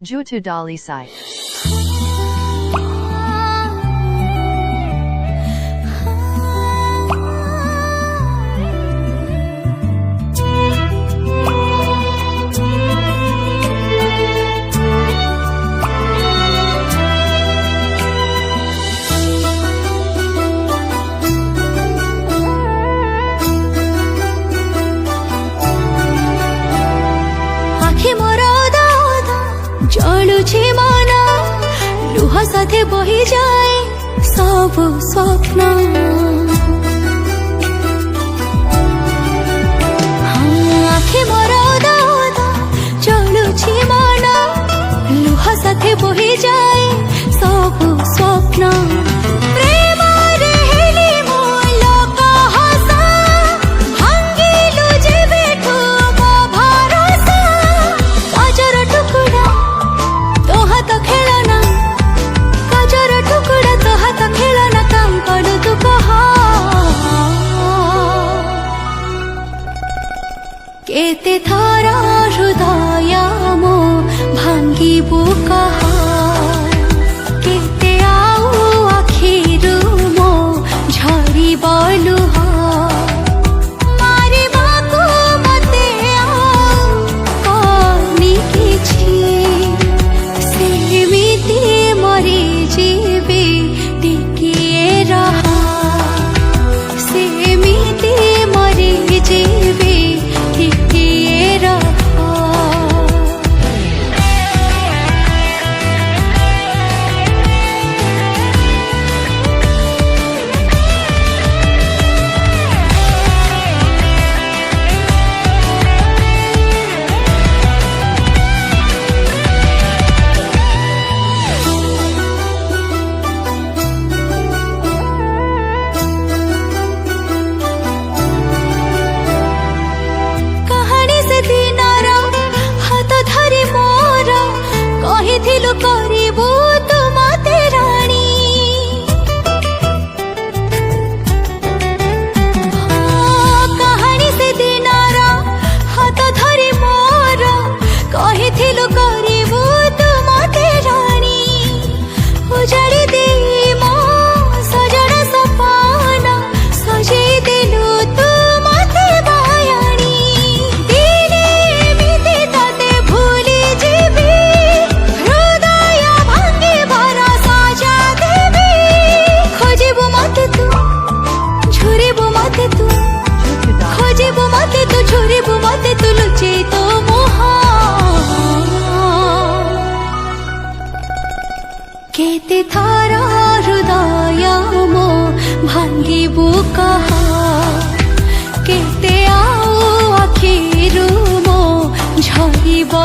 Jutudali site ଖେଳୁଛି ମନ ଲୁହ ସାଥେ ବହିଯାଏ ସବୁ ସ୍ୱପ୍ନ ଆଖି ମୋର ଚଳୁଛି ମନ ଲୁହ ସାଥେ ବହିଯାଏ ସବୁ ସ୍ୱପ୍ନ কেতে ধারা হৃদয়াম ভাঙ্গিব কাহা কেতে আউ আখির মো ঝরিবা তে থারা হৃদয়াম ভাঙ্গিবু কাহা কেতে আও আখিরু মো ঝরিবা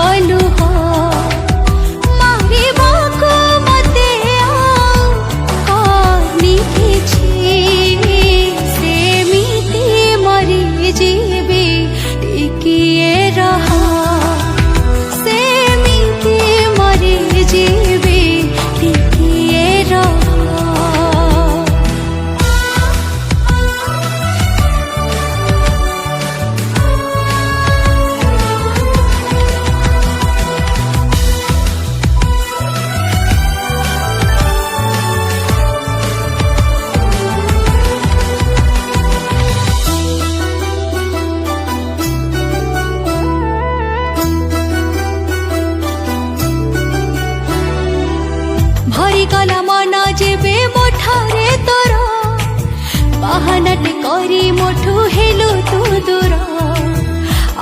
ମାନଟ କରି ମୋଠୁ ହେଲୁ ତୁ ଦୂର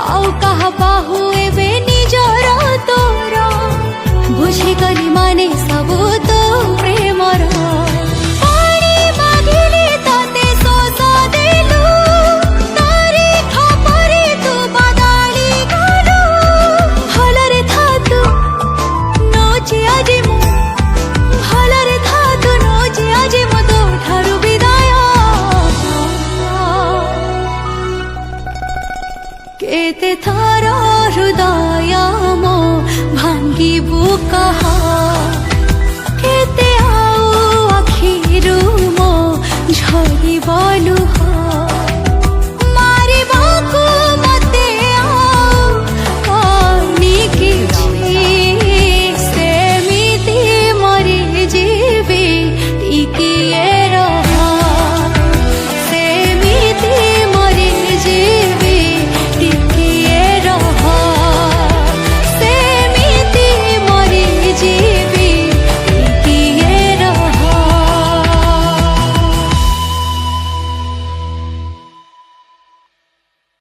ଆଉ କାହା ବାହୁ ଏବେ